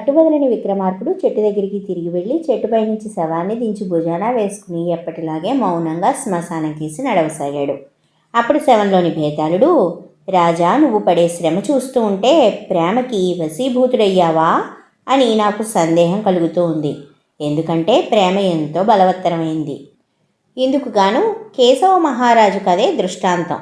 పట్టుబదలని విక్రమార్కుడు చెట్టు దగ్గరికి తిరిగి వెళ్ళి చెట్టుపై నుంచి శవాన్ని దించి భుజాన వేసుకుని ఎప్పటిలాగే మౌనంగా శ్మశానం కేసి నడవసాగాడు. అప్పుడు శవంలోని భేతాళుడు రాజా నువ్వు పడే శ్రమ చూస్తూ ఉంటే ప్రేమకి వశీభూతుడయ్యావా? అని నాకు సందేహం కలుగుతూ ఉంది. ఎందుకంటే ప్రేమ ఎంతో బలవత్తరమైంది. ఇందుకు గాను కేశవ మహారాజు కదే దృష్టాంతం.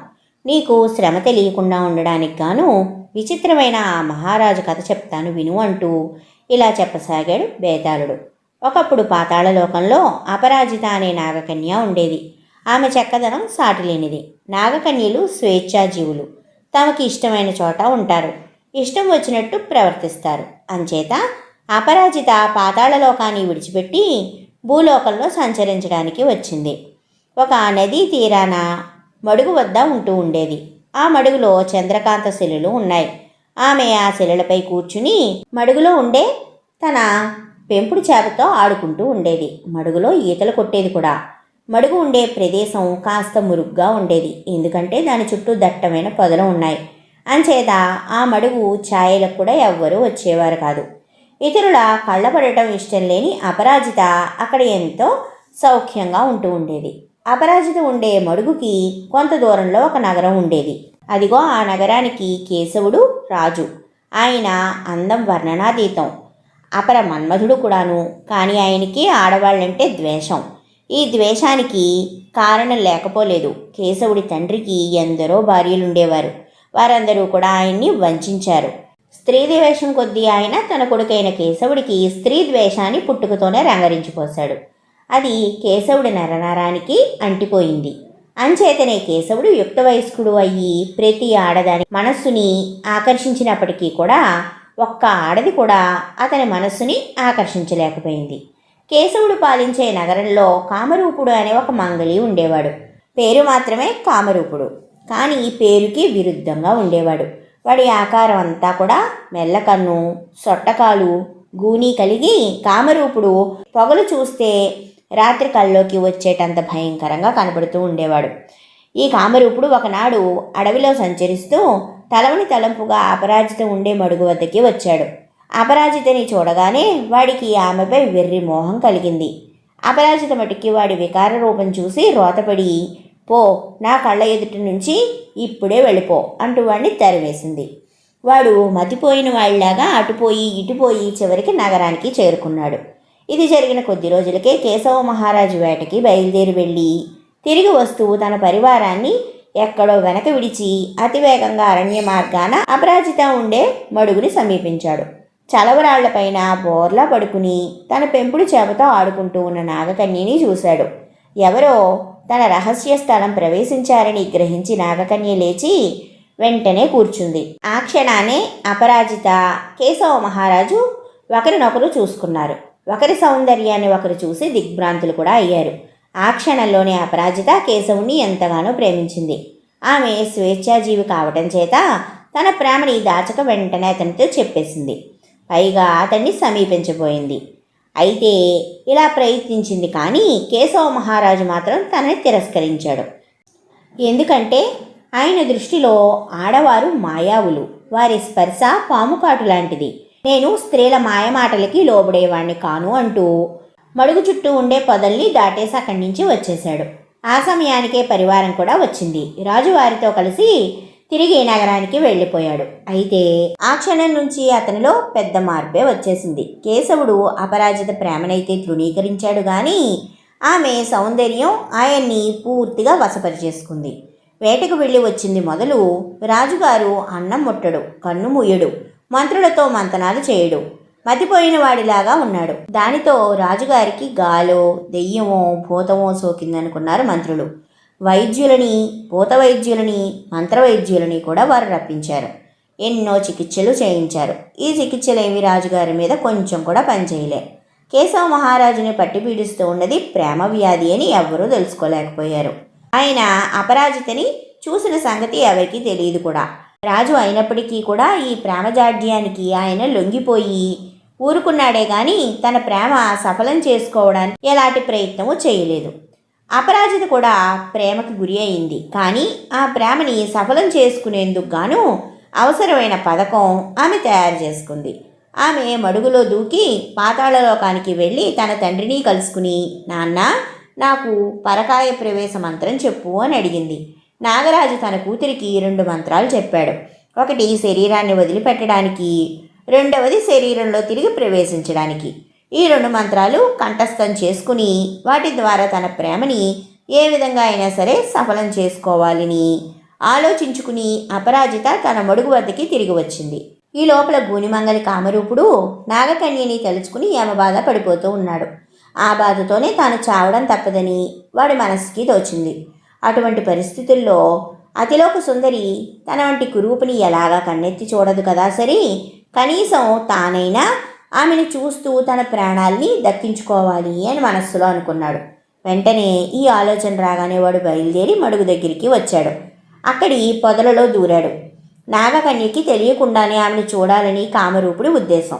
నీకు శ్రమ తెలియకుండా ఉండడానికి గాను విచిత్రమైన ఆ మహారాజు కథ చెప్తాను విను అంటూ ఇలా చెప్పసాగాడు బేతాళుడు. ఒకప్పుడు పాతాళలోకంలో అపరాజిత అనే నాగకన్య ఉండేది. ఆమె చక్కదనం సాటిలేనిది. నాగకన్యలు స్వేచ్ఛాజీవులు తమకి ఇష్టమైన చోట ఉంటారు. ఇష్టం వచ్చినట్టు ప్రవర్తిస్తారు. అంచేత అపరాజిత పాతాళలోకాన్ని విడిచిపెట్టి భూలోకంలో సంచరించడానికి వచ్చింది. ఒక నదీ తీరాన మడుగు వద్ద ఉంటూ ఉండేది. ఆ మడుగులో చంద్రకాంత శిలలు ఉన్నాయి. ఆమె ఆ శిలలపై కూర్చుని మడుగులో ఉండే తన పెంపుడు చేపతో ఆడుకుంటూ ఉండేది. మడుగులో ఈతలు కొట్టేది కూడా. మడుగు ఉండే ప్రదేశం కాస్త మురుగ్గా ఉండేది. ఎందుకంటే దాని చుట్టూ దట్టమైన పొదలు ఉన్నాయి. అంచేత ఆ మడుగు ఛాయలకు కూడా ఎవ్వరూ వచ్చేవారు కాదు. ఇతరుల కళ్ళపడటం ఇష్టం లేని అపరాజిత అక్కడ ఎంతో సౌఖ్యంగా ఉంటూ ఉండేది. అపరాజిత ఉండే మడుగుకి కొంత దూరంలో ఒక నగరం ఉండేది. అదిగో ఆ నగరానికి కేశవుడు రాజు. ఆయన అందం వర్ణనాతీతం. అపర మన్మధుడు కూడాను కానీ ఆయనకి ఆడవాళ్ళంటే ద్వేషం. ఈ ద్వేషానికి కారణం లేకపోలేదు. కేశవుడి తండ్రికి ఎందరో భార్యలుండేవారు. వారందరూ కూడా ఆయన్ని వంచారు. స్త్రీ ద్వేషం కొద్దీ ఆయన తన కొడుకైన కేశవుడికి స్త్రీ ద్వేషాన్ని పుట్టుకతోనే రంగరించిపోశాడు అది కేశవుడి నరనరానికి అంటిపోయింది. అంచేతనే కేశవుడు యుక్త వయస్కుడు అయ్యి ప్రతి ఆడదాని మనస్సుని ఆకర్షించినప్పటికీ కూడా ఒక్క ఆడది కూడా అతని మనస్సుని ఆకర్షించలేకపోయింది. కేశవుడు పాలించే నగరంలో కామరూపుడు అనే ఒక మంగళి ఉండేవాడు. పేరు మాత్రమే కామరూపుడు. కానీ ఈ పేరుకి విరుద్ధంగా ఉండేవాడు. వాడి ఆకారం అంతా కూడా మెల్లకన్ను సొట్టకాలు గూని కలిగి కామరూపుడు పొగలు చూస్తే రాత్రి కల్లోకి వచ్చేటంత భయంకరంగా కనబడుతూ ఉండేవాడు. ఈ కామరూపుడు ఒకనాడు అడవిలో సంచరిస్తూ తలవని తలంపుగా అపరాజిత ఉండే మడుగు వద్దకి వచ్చాడు. అపరాజితని చూడగానే వాడికి ఆమెపై వెర్రి మోహం కలిగింది. అపరాజిత మటుకి వాడి వికార రూపం చూసి రోతపడి పో నా కళ్ళ ఎదుటి నుంచి ఇప్పుడే వెళ్ళిపో అంటూ వాడిని తరివేసింది వాడు మతిపోయిన వాళ్ళలాగా అటుపోయి ఇటుపోయి చివరికి నగరానికి చేరుకున్నాడు. ఇది జరిగిన కొద్ది రోజులకే కేశవ మహారాజు వేటకి బయలుదేరి వెళ్ళి తిరిగి వస్తూ తన పరివారాన్ని ఎక్కడో వెనక విడిచి అతివేగంగా అరణ్య మార్గాన అపరాజిత ఉండే మడుగుని సమీపించాడు. చలవరాళ్ళపైన బోర్లా పడుకుని తన పెంపుడు చేపతో ఆడుకుంటూ ఉన్న నాగకన్యని చూశాడు. ఎవరో తన రహస్య స్థలం ప్రవేశించారని గ్రహించి నాగకన్య లేచి వెంటనే కూర్చుంది. ఆ క్షణానే అపరాజిత కేశవ మహారాజు ఒకరినొకరు చూసుకున్నారు. ఒకరి సౌందర్యాన్ని ఒకరు చూసి దిగ్భ్రాంతులు కూడా అయ్యారు. ఆ క్షణంలోనే అపరాజిత కేశవుణ్ణి ఎంతగానో ప్రేమించింది. ఆమె స్వేచ్ఛాజీవి కావటం చేత తన ప్రేమని దాచక వెంటనే అతనితో చెప్పేసింది. పైగా అతన్ని సమీపించబోయింది. అయితే ఇలా ప్రయత్నించింది కానీ కేశవ మహారాజు మాత్రం తనని తిరస్కరించాడు. ఎందుకంటే ఆయన దృష్టిలో ఆడవారు మాయావులు. వారి స్పర్శ పాముకాటు లాంటిది. నేను స్త్రీల మాయమాటలకి లోబడేవాణ్ణి కాను అంటూ మడుగు చుట్టూ ఉండే పొదల్ని దాటేసి అక్కడి నుంచి వచ్చేశాడు. ఆ సమయానికే పరివారం కూడా వచ్చింది. రాజు వారితో కలిసి తిరిగి నగరానికి వెళ్ళిపోయాడు. అయితే ఆ క్షణం నుంచి అతనిలో పెద్ద మార్పే వచ్చేసింది. కేశవుడు అపరాజిత ప్రేమనైతే తృణీకరించాడు కానీ ఆమె సౌందర్యం ఆయన్ని పూర్తిగా వశపరిచేసుకుంది. వేటకు వెళ్ళి వచ్చింది మొదలు రాజుగారు అన్నం ముట్టడు కన్ను ముయ్యడు మంత్రులతో మంతనాలు చేయడు. మతిపోయిన వాడిలాగా ఉన్నాడు. దానితో రాజుగారికి గాలో దెయ్యమో భూతమో సోకిందనుకున్నారు మంత్రులు. వైద్యులని భూత వైద్యులని మంత్రవైద్యులని కూడా వారు రప్పించారు. ఎన్నో చికిత్సలు చేయించారు. ఈ చికిత్సలేవి రాజుగారి మీద కొంచెం కూడా పనిచేయలే కేశవ మహారాజుని పట్టి పీడిస్తూ ఉన్నది ప్రేమ వ్యాధి అని ఎవ్వరూ తెలుసుకోలేకపోయారు. ఆయన అపరాజితని చూసిన సంగతి ఎవరికీ తెలియదు కూడా. రాజు అయినప్పటికీ కూడా ఈ ప్రేమజాడ్యానికి ఆయన లొంగిపోయి ఊరుకున్నాడే గాని తన ప్రేమ సఫలం చేసుకోవడానికి ఎలాంటి ప్రయత్నమూ చేయలేదు. అపరాజిత కూడా ప్రేమకి గురి అయింది. కానీ ఆ ప్రేమని సఫలం చేసుకునేందుకు గాను అవసరమైన పథకం ఆమె తయారు చేసుకుంది. ఆమె మడుగులో దూకి పాతాళలోకానికి వెళ్ళి తన తండ్రిని కలుసుకుని నాన్న నాకు పరకాయ ప్రవేశ మంత్రం చెప్పు అని అడిగింది. నాగరాజు తన కూతురికి రెండు మంత్రాలు చెప్పాడు. ఒకటి శరీరాన్ని వదిలిపెట్టడానికి. రెండవది శరీరంలో తిరిగి ప్రవేశించడానికి. ఈ రెండు మంత్రాలు కంఠస్థం చేసుకుని వాటి ద్వారా తన ప్రేమని ఏ విధంగా అయినా సరే సఫలం చేసుకోవాలని ఆలోచించుకుని అపరాజిత తన మడుగు వద్దకి తిరిగి వచ్చింది. ఈ లోపల గూనిమంగలి కామరూపుడు నాగకన్యని తలుచుకుని యమబాధ పడిపోతూ ఉన్నాడు. ఆ బాధతోనే తాను చావడం తప్పదని వాడి మనస్సుకి తోచింది. అటువంటి పరిస్థితుల్లో అతిలోక సుందరి తన వంటి కురూపుని ఎలాగా కన్నెత్తి చూడదు కదా సరే? కనీసం తానైనా ఆమెను చూస్తూ తన ప్రాణాల్ని దక్కించుకోవాలి అని మనస్సులో అనుకున్నాడు. వెంటనే ఈ ఆలోచన రాగానే వాడు బయలుదేరి మడుగు దగ్గరికి వచ్చాడు. అక్కడి పొదలలో దూరాడు. నాగకన్యకి తెలియకుండానే ఆమెను చూడాలని కామరూపుడి ఉద్దేశం.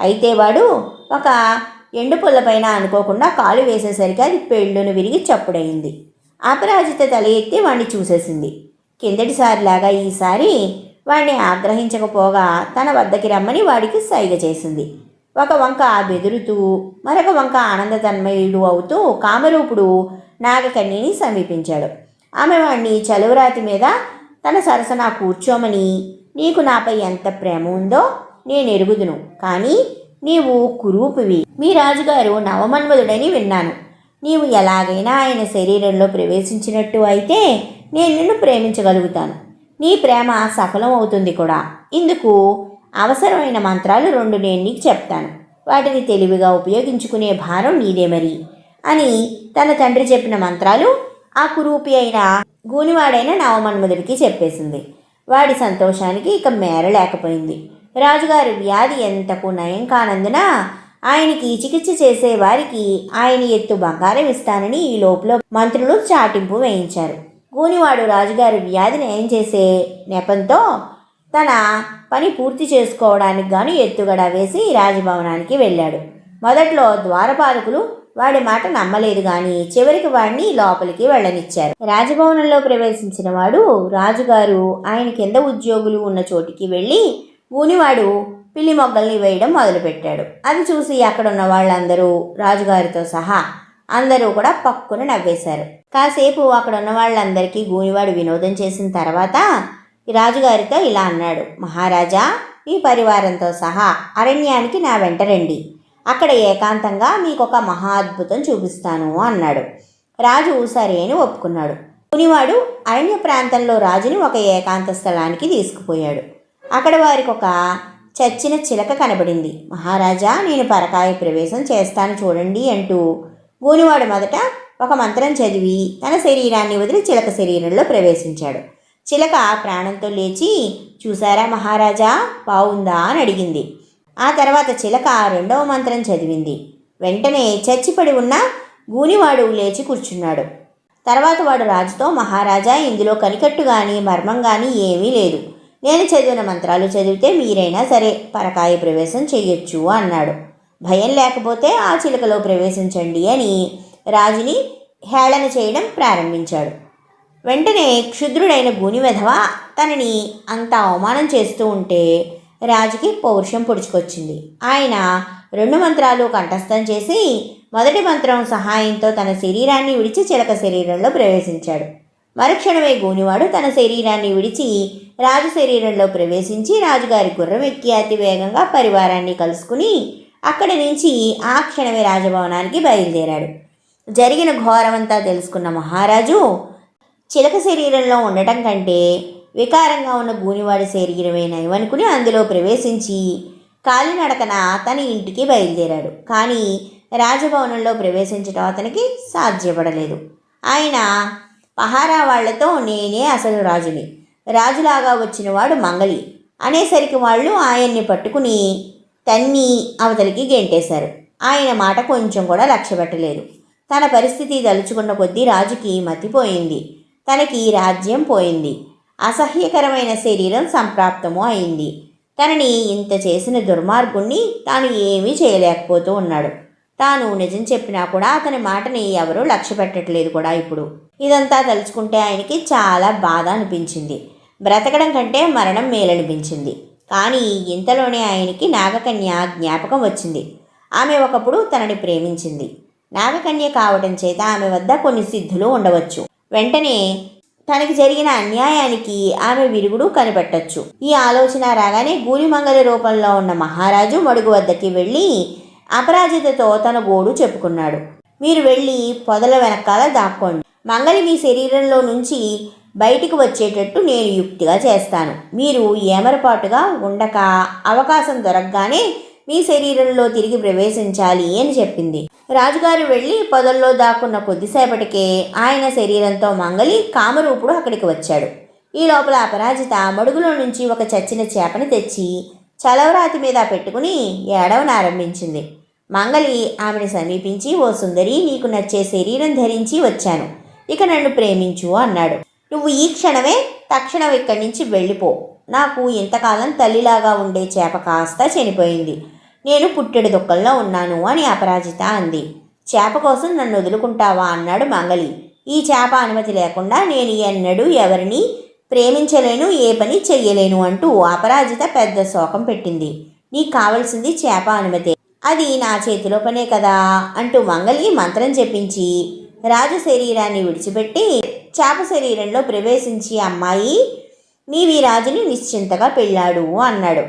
అయితే వాడు ఒక ఎండు పుల్లపైన అనుకోకుండా కాలు వేసేసరికి అది పెళ్ళును విరిగి చప్పుడైంది అపరాజిత తల ఎత్తి వాణ్ణి చూసేసింది. కిందటిసారిలాగా ఈసారి వాణ్ణి ఆగ్రహించకపోగా తన వద్దకి రమ్మని వాడికి సైగ చేసింది. ఒక వంక బెదురుతూ మరొక వంక ఆనంద తన్మయుడు అవుతూ కామరూపుడు నాగకన్యని సమీపించాడు. ఆమె వాణ్ణి చలువరాతి మీద తన సరసన కూర్చోమని నీకు నాపై ఎంత ప్రేమ ఉందో నేను ఎరుగుదును కానీ నీవు కురూపివి. మీ రాజుగారు నవమన్మధుడని విన్నాను. నీవు ఎలాగైనా ఆయన శరీరంలో ప్రవేశించినట్టు అయితే నేను నిన్ను ప్రేమించగలుగుతాను. నీ ప్రేమ సఫలం అవుతుంది కూడా. ఇందుకు అవసరమైన మంత్రాలు రెండు నేను నీకు చెప్తాను. వాటిని తెలివిగా ఉపయోగించుకునే భారం నీదే మరి అని తన తండ్రి చెప్పిన మంత్రాలు ఆ కురూపి అయిన గూనివాడైన నవమన్మధుడికి చెప్పేసింది. వాడి సంతోషానికి ఇక మేర లేకపోయింది. రాజుగారి వ్యాధి ఎంతకు నయం కానందున ఆయనకి చికిత్స చేసే వారికి ఆయన ఎత్తు బంగారం ఇస్తానని ఈ లోపల మంత్రులు చాటింపు వేయించారు. గూనివాడు రాజుగారి వ్యాధి నయం చేసే నెపంతో తన పని పూర్తి చేసుకోవడానికి గాను ఎత్తుగడ వేసి రాజభవనానికి వెళ్ళాడు. మొదట్లో ద్వారపాలకులు వాడి మాట నమ్మలేదు కానీ చివరికి వాడిని లోపలికి వెళ్ళనిచ్చారు. రాజభవనంలో ప్రవేశించిన వాడు రాజుగారు ఆయన కింద ఉద్యోగులు ఉన్న చోటికి వెళ్ళి గూనివాడు పిల్లి మొగ్గల్ని వేయడం మొదలుపెట్టాడు. అది చూసి అక్కడున్న వాళ్ళందరూ రాజుగారితో సహా అందరూ కూడా పక్కున నవ్వేశారు. కాసేపు అక్కడ ఉన్న వాళ్ళందరికీ గూనివాడు వినోదం చేసిన తర్వాత రాజుగారితో ఇలా అన్నాడు. మహారాజా ఈ పరివారంతో సహా అరణ్యానికి నా వెంట రండి. అక్కడ ఏకాంతంగా మీకు ఒక మహా అద్భుతం చూపిస్తాను అన్నాడు. రాజు సరే అని ఒప్పుకున్నాడు. మునివాడు అరణ్య ప్రాంతంలో రాజుని ఒక ఏకాంత స్థలానికి తీసుకుపోయాడు. అక్కడ వారికి ఒక చచ్చిన చిలక కనబడింది. మహారాజా నేను పరకాయ ప్రవేశం చేస్తాను చూడండి అంటూ గూనివాడు మొదట ఒక మంత్రం చదివి తన శరీరాన్ని వదిలి చిలక శరీరంలో ప్రవేశించాడు. చిలక ప్రాణంతో లేచి చూసారా మహారాజా బావుందా అని అడిగింది. ఆ తర్వాత చిలక రెండవ మంత్రం చదివింది. వెంటనే చచ్చిపడి ఉన్న గూనివాడు లేచి కూర్చున్నాడు. తర్వాత వాడు రాజుతో మహారాజా ఇందులో కనికట్టు కానీ మర్మం కానీ ఏమీ లేదు. నేను చదివిన మంత్రాలు చదివితే మీరైనా సరే పరకాయ ప్రవేశం చేయొచ్చు అన్నాడు. భయం లేకపోతే ఆ చిలుకలో ప్రవేశించండి అని రాజుని హేళన చేయడం ప్రారంభించాడు. వెంటనే క్షుద్రుడైన భూనివెధవ తనని అంత అవమానం చేస్తూ ఉంటే రాజుకి పౌరుషం పొడుచుకొచ్చింది. ఆయన రెండు మంత్రాలు కంఠస్థం చేసి మొదటి మంత్రం సహాయంతో తన శరీరాన్ని విడిచి చిలక శరీరంలో ప్రవేశించాడు. మరుక్షణమే గూనివాడు తన శరీరాన్ని విడిచి రాజు శరీరంలో ప్రవేశించి రాజుగారి గుర్రం ఎక్కి అతి వేగంగా పరివారాన్ని కలుసుకుని అక్కడి నుంచి ఆ క్షణమే రాజభవనానికి బయలుదేరాడు. జరిగిన ఘోరమంతా తెలుసుకున్న మహారాజు చిలక శరీరంలో ఉండటం కంటే వికారంగా ఉన్న గూనివాడి శరీరమే నయమనుకుని అందులో ప్రవేశించి కాలినడకన తన ఇంటికి బయలుదేరాడు. కానీ రాజభవనంలో ప్రవేశించడం అతనికి సాధ్యపడలేదు. ఆయన పహారా వాళ్ళతో నేనే అసలు రాజుని. రాజులాగా వచ్చినవాడు మంగలి. అనేసరికి వాళ్ళు ఆయన్ని పట్టుకుని తన్ని అవతలికి గెంటేశారు. ఆయన మాట కొంచెం కూడా లక్ష్య పెట్టలేదు. తన పరిస్థితి తలుచుకున్న కొద్దీ రాజుకి మతిపోయింది తనకి రాజ్యం పోయింది. అసహ్యకరమైన శరీరం సంప్రాప్తము అయింది. తనని ఇంత చేసిన దుర్మార్గుణ్ణి తాను ఏమీ చేయలేకపోతూ ఉన్నాడు. తాను నిజం చెప్పినా కూడా అతని మాటని ఎవరూ లక్ష్య పెట్టట్లేదు కూడా ఇప్పుడు. ఇదంతా తలుచుకుంటే ఆయనకి చాలా బాధ అనిపించింది. బ్రతకడం కంటే మరణం మేలనిపించింది. కానీ ఇంతలోనే ఆయనకి నాగకన్య జ్ఞాపకం వచ్చింది. ఆమె ఒకప్పుడు తనని ప్రేమించింది. నాగకన్య కావటం చేత ఆమె వద్ద కొన్ని సిద్ధులు ఉండవచ్చు. వెంటనే తనకి జరిగిన అన్యాయానికి ఆమె విరుగుడు కనిపెట్టచ్చు. ఈ ఆలోచన రాగానే గూలిమంగలి రూపంలో ఉన్న మహారాజు మడుగు వద్దకి వెళ్ళి అపరాజితతో తన గోడు చెప్పుకున్నాడు. మీరు వెళ్ళి పొదల వెనకాల దాక్కోండి. మంగలి మీ శరీరంలో నుంచి బయటికి వచ్చేటట్టు నేను యుక్తిగా చేస్తాను. మీరు ఏమరపాటుగా ఉండక అవకాశం దొరకగానే మీ శరీరంలో తిరిగి ప్రవేశించాలి అని చెప్పింది. రాజుగారు వెళ్ళి పొదల్లో దాక్కున్న కొద్దిసేపటికే ఆయన శరీరంతో మంగలి కామరూపుడు అక్కడికి వచ్చాడు. ఈ లోపల అపరాజిత మడుగులో నుంచి ఒక చచ్చిన చేపని తెచ్చి చలవరాతి మీద పెట్టుకుని ఏడవనారంభించింది. మంగలి ఆమెను సమీపించి ఓ సుందరి నీకు నచ్చే శరీరం ధరించి వచ్చాను. ఇక నన్ను ప్రేమించు అన్నాడు. నువ్వు ఈ క్షణమే తక్షణం ఇక్కడి నుంచి వెళ్ళిపో. నాకు ఇంతకాలం తల్లిలాగా ఉండే చేప కాస్త చనిపోయింది. నేను పుట్టెడు దుఃఖంలో ఉన్నాను అని అపరాజిత అంది. చేప కోసం నన్ను వదులుకుంటావా అన్నాడు మంగలి. ఈ చేప అనుమతి లేకుండా నేను ఎన్నడూ ఎవరిని ప్రేమించలేను ఏ పని చెయ్యలేను అంటూ అపరాజిత పెద్ద శోకం పెట్టింది. నీకు కావలసింది చేప అనుమతే. అది నా చేతిలో పనే కదా అంటూ మంగలి మంత్రం చెప్పించి రాజు శరీరాన్ని విడిచిపెట్టి చేప శరీరంలో ప్రవేశించి అమ్మాయి నీవి రాజుని నిశ్చింతగా పెళ్ళాడు అన్నాడు.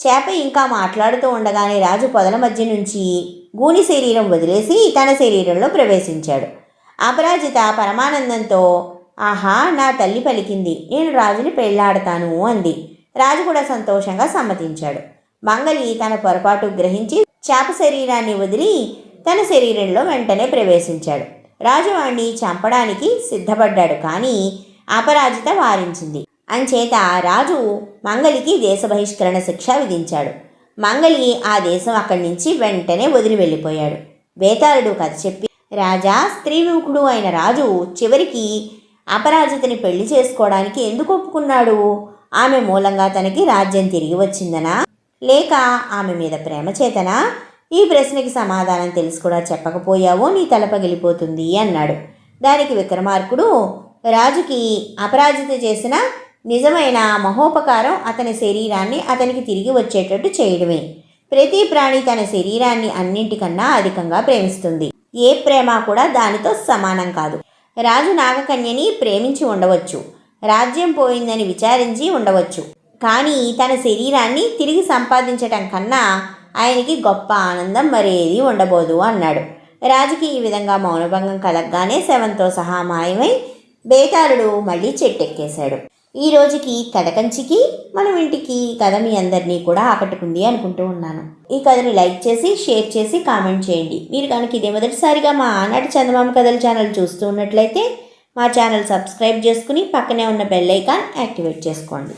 చేప ఇంకా మాట్లాడుతూ ఉండగానే రాజు పొదల మధ్య నుంచి గూని శరీరం వదిలేసి తన శరీరంలో ప్రవేశించాడు. అపరాజిత పరమానందంతో ఆహా నా తల్లి పలికింది. నేను రాజుని పెళ్ళాడతాను అంది. రాజు కూడా సంతోషంగా సమ్మతించాడు. మంగలి తన పొరపాటు గ్రహించి చేప శరీరాన్ని వదిలి తన శరీరంలో వెంటనే ప్రవేశించాడు. రాజువాణ్ణి చంపడానికి సిద్ధపడ్డాడు కానీ అపరాజిత వారించింది. అంచేత రాజు మంగలికి దేశ బహిష్కరణ శిక్ష విధించాడు. మంగలి ఆ దేశం అక్కడి నుంచి వెంటనే వదిలి వెళ్ళిపోయాడు. బేతాళుడు కథ చెప్పి రాజా స్త్రీముఖుడు అయిన రాజు చివరికి అపరాజితని పెళ్ళి చేసుకోవడానికి ఎందుకు ఒప్పుకున్నాడు? ఆమె మూలంగా తనకి రాజ్యం తిరిగి వచ్చిందనా? లేక ఆమె మీద ప్రేమ చేతనా? ఈ ప్రశ్నకి సమాధానం తెలిసి కూడా చెప్పకపోయావో నీ తల పగిలిపోతుంది అన్నాడు. దానికి విక్రమార్కుడు రాజుకి అపరాజిత చేసిన నిజమైన మహోపకారం అతని శరీరాన్ని అతనికి తిరిగి వచ్చేటట్టు చేయడమే. ప్రతి ప్రాణి తన శరీరాన్ని అన్నింటికన్నా అధికంగా ప్రేమిస్తుంది. ఏ ప్రేమ కూడా దానితో సమానం కాదు. రాజు నాగకన్యని ప్రేమించి ఉండవచ్చు. రాజ్యం పోయిందని విచారించి ఉండవచ్చు. కానీ తన శరీరాన్ని తిరిగి సంపాదించటం కన్నా ఆయనకి గొప్ప ఆనందం మరేది ఉండబోదు అన్నాడు. రాజుకి ఈ విధంగా మౌనభంగం కలగగానే శవంతో సహా మాయమై బేతాళుడు మళ్ళీ చెట్టెక్కేశాడు. ఈ రోజుకి కథ కంచికి మనం ఇంటికి కథ మీ అందరినీ కూడా ఆకట్టుకుంది అనుకుంటూ ఉన్నాను. ఈ కథని లైక్ చేసి షేర్ చేసి కామెంట్ చేయండి. మీరు కనుక ఇదే మొదటిసారిగా మా ఆనాటి చందమామ కథల ఛానల్ చూస్తూ ఉన్నట్లయితే మా ఛానల్ సబ్స్క్రైబ్ చేసుకుని పక్కనే ఉన్న బెల్ ఐకాన్ యాక్టివేట్ చేసుకోండి.